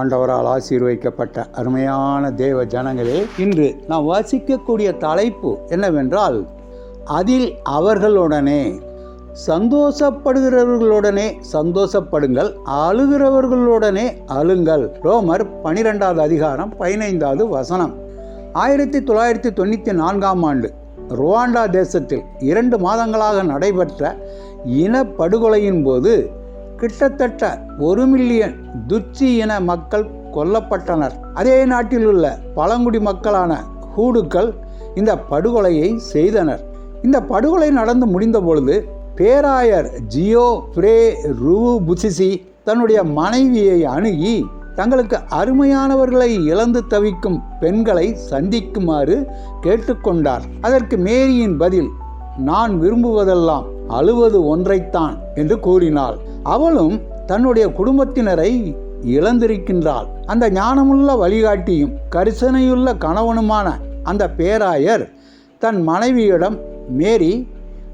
ஆண்டவரால் ஆசீர்வதிக்கப்பட்ட அருமையான தேவ ஜனங்களே இன்று நாம் வாசிக்கக்கூடிய தலைப்பு என்னவென்றால் அதில் அவர்களுடனே சந்தோஷப்படுகிறவர்களுடனே சந்தோஷப்படுங்கள் அழுகிறவர்களுடனே அழுங்கள். ரோமர் பனிரெண்டாவது அதிகாரம் பதினைந்தாவது வசனம். ஆயிரத்தி தொள்ளாயிரத்தி தொண்ணூற்றி நான்காம் ஆண்டு ருவாண்டா தேசத்தில் இரண்டு மாதங்களாக நடைபெற்ற இனப்படுகொலையின் போது கிட்டத்தட்ட ஒரு மில்லியன் துச்சி இன மக்கள் கொல்லப்பட்டனர். அதே நாட்டில் உள்ள பழங்குடி மக்களான ஹூடுக்கள் இந்த படுகொலையை செய்தனர். இந்த படுகொலை நடந்து முடிந்த பொழுது பேராயர் ஜியோ பிரே ருவு புசிசி தன்னுடைய மனைவியை அணுகி தங்களுக்கு அருமையானவர்களை இழந்து தவிக்கும் பெண்களை சந்திக்குமாறு கேட்டுக்கொண்டார். அதற்கு மேரியின் பதில் நான் விரும்புவதெல்லாம் அழுவது ஒன்றைத்தான் என்று கூறினாள். அவளும் தன்னுடைய குடும்பத்தினரை இழந்திருக்கின்றாள். அந்த ஞானமுள்ள வழிகாட்டியும் கரிசனையுள்ள கணவனுமான அந்த பேராயர் தன் மனைவியிடம் மேரி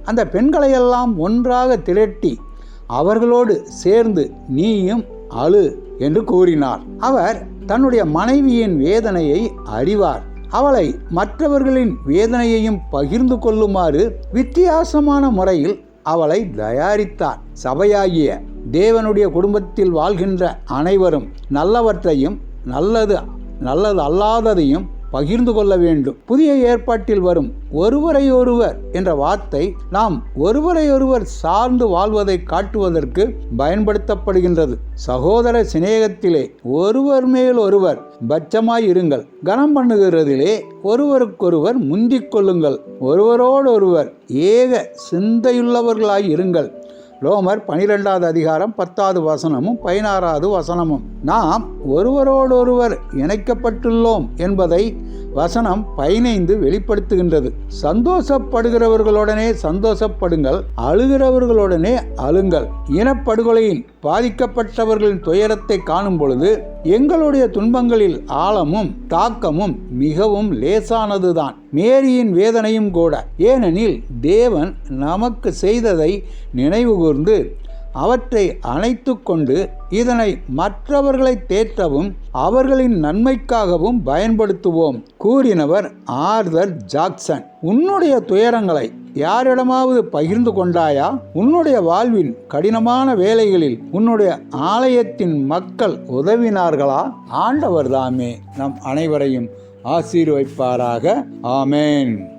அந்த பெண்களையெல்லாம் ஒன்றாக திரட்டி அவர்களோடு சேர்ந்து நீயும் அழு என்று கூறினார். அவர் தன்னுடைய மனைவியின் வேதனையை அறிவார். அவளை மற்றவர்களின் வேதனையையும் பகிர்ந்து கொள்ளுமாறு வித்தியாசமான முறையில் அவளை தயாரித்தார். சபையாகிய தேவனுடைய குடும்பத்தில் வாழ்கின்ற அனைவரும் நல்லவற்றையும் நல்லது நல்லது அல்லாததையும் பகிர்ந்து கொள்ள வேண்டும். புதிய ஏற்பாட்டில் வரும் ஒருவரையொருவர் என்ற வார்த்தை நாம் ஒருவரையொருவர் சார்ந்து வாழ்வதை காட்டுவதற்கு பயன்படுத்தப்படுகின்றது. சகோதர சிநேகத்திலே ஒருவர் மேல் ஒருவர் பட்சமாய் இருங்கள். கனம் பண்ணுகிறதிலே ஒருவருக்கொருவர் முந்திக் கொள்ளுங்கள். ஒருவரோடொருவர் ஏக சிந்தையுள்ளவர்களாய் இருங்கள். ரோமர் பனிரெண்டாவது அதிகாரம் பத்தாவது வசனமும் பதினாறாவது வசனமும். நாம் ஒருவரோடொருவர் இணைக்கப்பட்டுள்ளோம் என்பதை வசனம் பதினைந்து வெளிப்படுத்துகின்றது. சந்தோஷப்படுகிறவர்களுடனே சந்தோஷப்படுங்கள் அழுகிறவர்களுடனே அழுங்கள். இனப்படுகொலையின் பாதிக்கப்பட்டவர்களின் துயரத்தை காணும் பொழுது எங்களுடைய துன்பங்களில் ஆழமும் தாக்கமும் மிகவும் லேசானதுதான். மேரியின் வேதனையும் கூட. ஏனெனில் தேவன் நமக்கு செய்ததை நினைவுகூர்ந்து அவற்றை அணைத்து கொண்டு இதனை மற்றவர்களை தேற்றவும் அவர்களின் நன்மைக்காகவும் பயன்படுத்துவோம் கூறினவர் ஆர்தர் ஜாக்சன். உன்னுடைய துயரங்களை யாரிடமாவது பகிர்ந்து கொண்டாயா? உன்னுடைய வாழ்வின் கடினமான வேலைகளில் உன்னுடைய ஆலயத்தின் மக்கள் உதவினார்களா? ஆண்டவர் தாமே நம் அனைவரையும் ஆசீர்வைப்பாராக ஆமேன்.